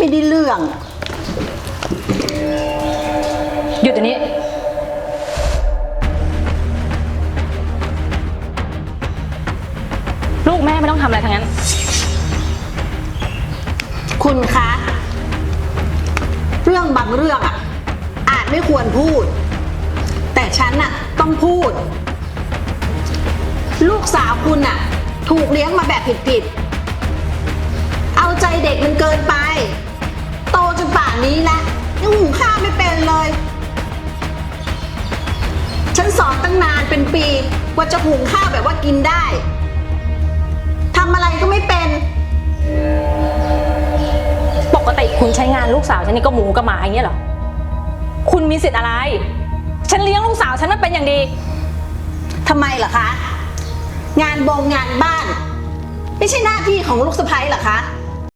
ไม่ได้เรื่อง หยุดเดี๋ยวนี้ ลูกแม่ไม่ต้องทำอะไรทั้งนั้น คุณคะ เรื่องบางเรื่องอะ อาจไม่ควรพูด แต่ฉันน่ะ ต้องพูด ลูกสาวคุณน่ะ ถูกเลี้ยงมาแบบผิดๆ เอาใจเด็กมันเกินไป อนตั้งนานเป็นปีกว่าจะหุงข้าวแบบว่ากินได้ทำอะไรก็ไม่เป็น ปกติคุณใช้งานลูกสาวฉันนี่ก็หมูกับหมาอย่างเงี้ยเหรอ คุณมีสิทธิ์อะไร ฉันเลี้ยงลูกสาวฉันมันเป็นอย่างดี ทำไมเหรอคะ งานบงงานบ้าน ไม่ใช่หน้าที่ของลูกสะใภ้เหรอคะ